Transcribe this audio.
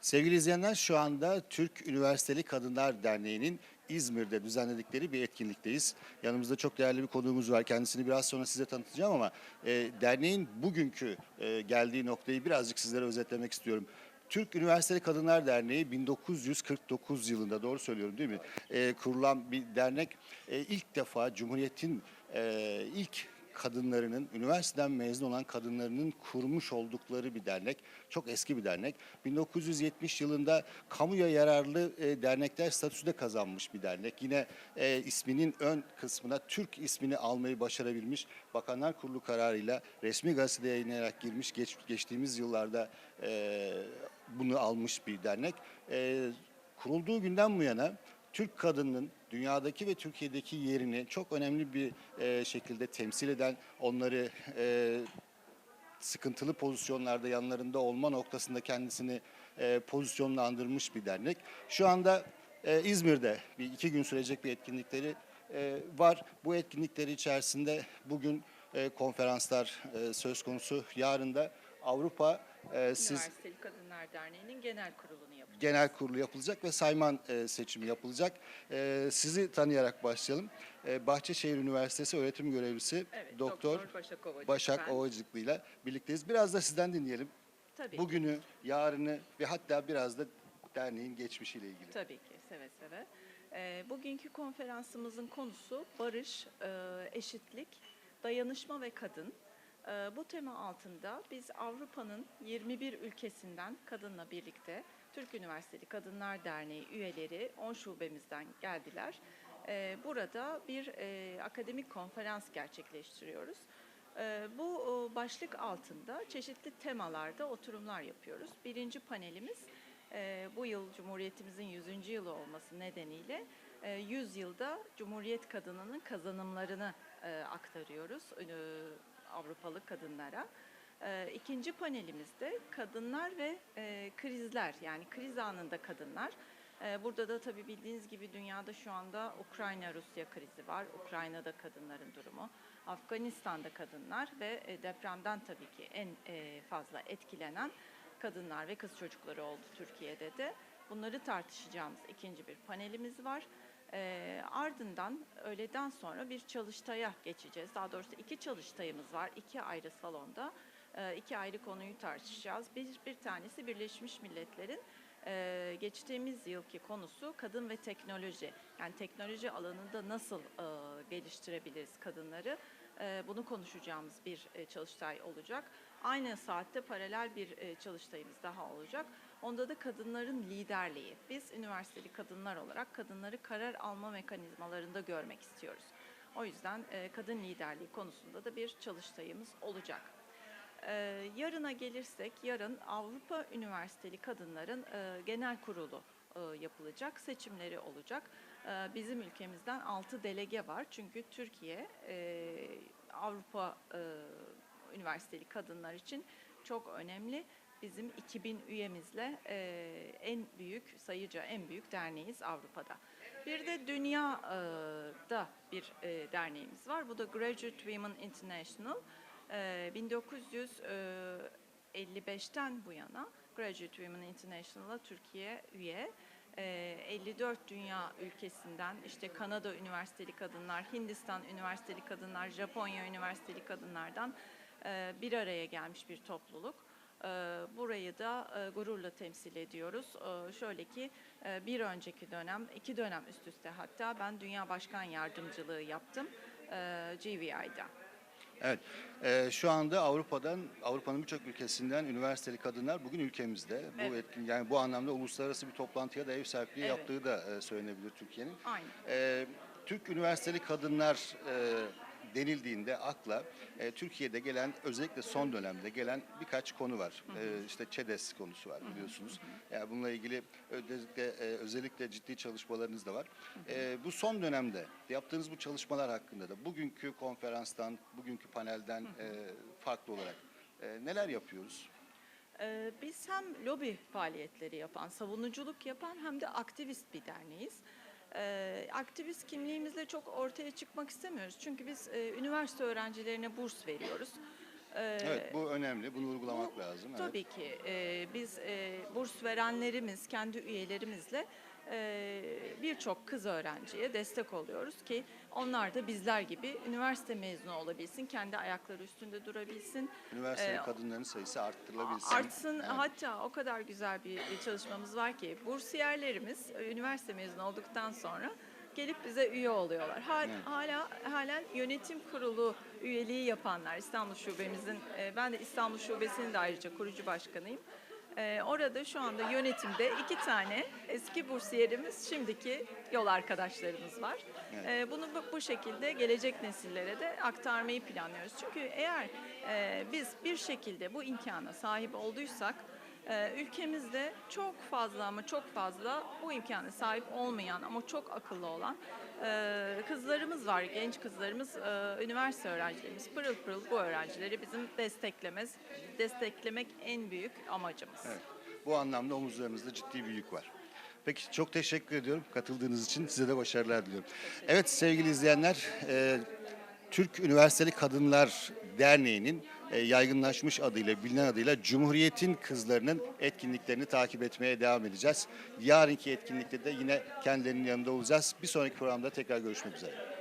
Sevgili izleyenler şu anda Türk Üniversiteli Kadınlar Derneği'nin İzmir'de düzenledikleri bir etkinlikteyiz. Yanımızda çok değerli bir konuğumuz var. Kendisini biraz sonra size tanıtacağım ama e, derneğin bugünkü e, geldiği noktayı birazcık sizlere özetlemek istiyorum. Türk Üniversiteli Kadınlar Derneği 1949 yılında doğru söylüyorum değil mi? E, kurulan bir dernek. E, ilk defa Cumhuriyet'in e, ilk kadınlarının, üniversiteden mezun olan kadınlarının kurmuş oldukları bir dernek. Çok eski bir dernek. 1970 yılında kamuya yararlı e, dernekler statüsü de kazanmış bir dernek. Yine e, isminin ön kısmına Türk ismini almayı başarabilmiş. Bakanlar Kurulu kararıyla resmi gazetede yayınlayarak girmiş. Geç, geçtiğimiz yıllarda e, bunu almış bir dernek. E, kurulduğu günden bu yana Türk kadının dünyadaki ve Türkiye'deki yerini çok önemli bir e, şekilde temsil eden, onları e, sıkıntılı pozisyonlarda yanlarında olma noktasında kendisini e, pozisyonlandırmış bir dernek. Şu anda e, İzmir'de bir iki gün sürecek bir etkinlikleri e, var. Bu etkinlikleri içerisinde bugün e, konferanslar e, söz konusu. Yarın da Avrupa e, siz Üniversiteli Kadınlar Derneği'nin genel kurulunu yapacağız. genel kurulu yapılacak ve sayman e, seçimi yapılacak. E, sizi tanıyarak başlayalım. E, Bahçeşehir Üniversitesi öğretim görevlisi Evet, Doktor Doktor Başak Ovacık Başak. Ovacıklı ile birlikteyiz. Biraz da sizden dinleyelim. Tabii Bugünü, yarını ve hatta biraz da derneğin geçmişiyle ilgili. tabii ki seve seve. Ee, bugünkü konferansımızın konusu barış, e, eşitlik, dayanışma ve kadın. Ee, bu tema altında biz Avrupa'nın 21 ülkesinden kadınla birlikte Türk Üniversiteli Kadınlar Derneği üyeleri 10 şubemizden geldiler. Ee, burada bir e, akademik konferans gerçekleştiriyoruz. Ee, Bu e, başlık altında çeşitli temalarda oturumlar yapıyoruz. Birinci panelimiz e, bu yıl Cumhuriyetimizin 100. yılı olması nedeniyle e, 100 yılda Cumhuriyet kadınının kazanımlarını e, aktarıyoruz e, Avrupalı kadınlara. E, İkinci panelimizde kadınlar ve e, krizler yani kriz anında kadınlar. E, Burada da tabii bildiğiniz gibi dünyada şu anda Ukrayna-Rusya krizi var. Ukrayna'da kadınların durumu. Afganistan'da kadınlar ve e, depremden tabii ki en e, fazla etkilenen kadınlar ve kız çocukları oldu Türkiye'de de. Bunları tartışacağımız ikinci bir panelimiz var. E, ardından öğleden sonra bir çalıştaya geçeceğiz. Daha doğrusu iki çalıştayımız var. iki ayrı salonda. E, iki ayrı konuyu tartışacağız. Bir, bir tanesi Birleşmiş Milletler'in e, geçtiğimiz yılki konusu kadın ve teknoloji. Yani teknoloji alanında nasıl e, geliştirebiliriz kadınları? E, bunu konuşacağımız bir e, çalıştay olacak. Aynı saatte paralel bir e, çalıştayımız daha olacak. Onda da kadınların liderliği. Biz üniversiteli kadınlar olarak kadınları karar alma mekanizmalarında görmek istiyoruz. O yüzden e, kadın liderliği konusunda da bir çalıştayımız olacak. Ee, yarına gelirsek, yarın Avrupa Üniversiteli Kadınların e, Genel Kurulu e, yapılacak, seçimleri olacak. E, bizim ülkemizden 6 delege var çünkü Türkiye e, Avrupa e, Üniversiteli Kadınlar için çok önemli. Bizim 2000 üyemizle e, en büyük, sayıca en büyük derneğiz Avrupa'da. Bir de dünyada bir e, derneğimiz var. Bu da Graduate Women International. Ee, 1955'ten bu yana Graduate Women International'a Türkiye üye. Ee, 54 dünya ülkesinden işte Kanada Üniversiteli Kadınlar, Hindistan Üniversiteli Kadınlar, Japonya Üniversiteli Kadınlardan e, bir araya gelmiş bir topluluk. Ee, Burayı da e, gururla temsil ediyoruz. Şöyle ki e, bir önceki dönem, iki dönem üst üste hatta ben Dünya Başkan Yardımcılığı yaptım e, GVI'da. Evet, e, şu anda Avrupa'dan, Avrupa'nın birçok ülkesinden üniversiteli kadınlar bugün ülkemizde. Bu Evet. etkin, yani bu anlamda uluslararası bir toplantıya da ev sahipliği Evet. yaptığı da e, söylenebilir Türkiye'nin. Aynen. E, Türk üniversiteli kadınlar e, denildiğinde akla e, Türkiye'de gelen özellikle son dönemde gelen birkaç konu var. E, işte ÇEDES konusu var biliyorsunuz. Yani bununla ilgili özellikle e, özellikle ciddi çalışmalarınız da var. E, bu son dönemde yaptığınız bu çalışmalar hakkında da bugünkü konferanstan, bugünkü panelden e, farklı olarak e, neler yapıyoruz? Ee, Biz hem lobi faaliyetleri yapan, savunuculuk yapan hem de aktivist bir derneğiz. Ee, aktivist kimliğimizle çok ortaya çıkmak istemiyoruz. Çünkü biz e, üniversite öğrencilerine burs veriyoruz. Ee, Evet bu önemli. Bunu vurgulamak lazım. Evet. Tabii ki. e, biz e, burs verenlerimiz, kendi üyelerimizle birçok kız öğrenciye destek oluyoruz ki onlar da bizler gibi üniversite mezunu olabilsin, kendi ayakları üstünde durabilsin. Üniversiteli Ee, kadınların sayısı arttırılabilsin. Artsın Evet. hatta o kadar güzel bir, çalışmamız var ki bursiyerlerimiz e, üniversite mezunu olduktan sonra gelip bize üye oluyorlar. Ha- Evet. Hala halen yönetim kurulu üyeliği yapanlar İstanbul Şubemizin e, ben de İstanbul Şubesi'nin de ayrıca kurucu başkanıyım. E, orada şu anda yönetimde iki tane eski bursiyerimiz, şimdiki yol arkadaşlarımız var. Evet. E, bunu bu, bu şekilde gelecek nesillere de aktarmayı planlıyoruz. Çünkü eğer e, biz bir şekilde bu imkana sahip olduysak ee, ülkemizde çok fazla ama çok fazla bu imkana sahip olmayan ama çok akıllı olan e, kızlarımız var, genç kızlarımız, e, üniversite öğrencilerimiz. Pırıl pırıl bu öğrencileri bizim desteklemez, desteklemek en büyük amacımız. Evet. Bu anlamda omuzlarınızda ciddi bir yük var. Peki çok teşekkür ediyorum katıldığınız için. Size de başarılar diliyorum. Evet sevgili izleyenler, e, Türk Üniversiteli Kadınlar Derneği'nin yaygınlaşmış adıyla, bilinen adıyla Cumhuriyet'in kızlarının etkinliklerini takip etmeye devam edeceğiz. Yarınki etkinlikte de yine kendilerinin yanında olacağız. Bir sonraki programda tekrar görüşmek üzere.